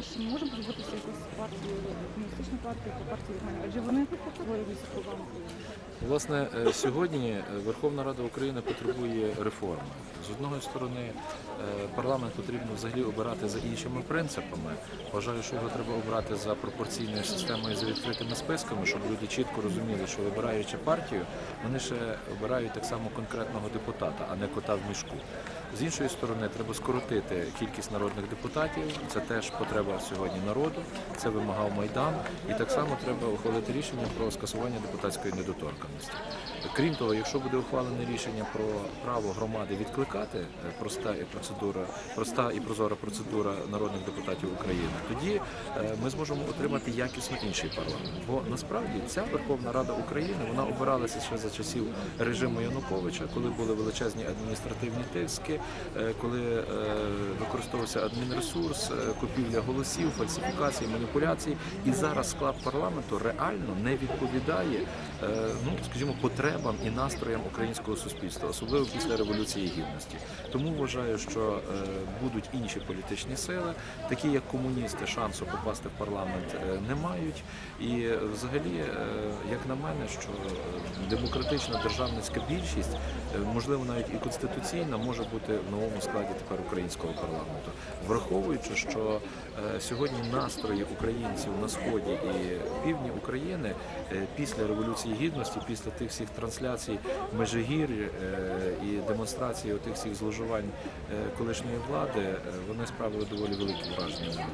краще ми можемо позбутися якоїсь партії, комуністичної партії або партії Германії, адже вони борються впливом України. Власне, е, сьогодні е, Верховна Рада України потребує реформи. З одної сторони, е, парламент потрібно взагалі обирати за іншими принципами. Вважаю, що його треба обрати за пропорційною системою за відкритими списками, щоб люди чітко розуміли, що вибираючи партію, вони ще обирають так само конкретного депутата, а не кота в мішку. З іншої сторони, треба скоротити кількість народних депутатів. Це теж потреба сьогодні народу. Це вимагав майдан, і так само треба ухвалити рішення про скасування депутатської недоторканності. Крім того, якщо буде ухвалене рішення про право громади відкликати е, проста і процедура, проста і прозора процедура народних депутатів України, тоді е, ми зможемо отримати якісно інший парламент. Бо насправді ця Верховна Рада України вона обиралася ще за часів режиму Януковича, коли були величезні адміністративні тиски, е, коли використовувався адмінресурс, купівля голосів, фальсифікації, маніпуляції. І зараз склад парламенту реально не відповідає, е, ну скажімо, потребам і настроям українського суспільства, особливо після революції гідності. Тому вважаю, що е, будуть інші політичні сили, такі як комуністи, шансу попасти в парламент е, не мають. І взагалі, як на мене, що демократична державницька більшість, можливо, навіть і конституційна, може бути в новому складі тепер українського парламенту, враховуючи, що сьогодні настрої українців на сході і півдні України е, після революції гідності, після тих всіх трансляцій Межигір'я е, і демонстрації тих всіх зловживань е, колишньої влади, вони справили доволі велике враження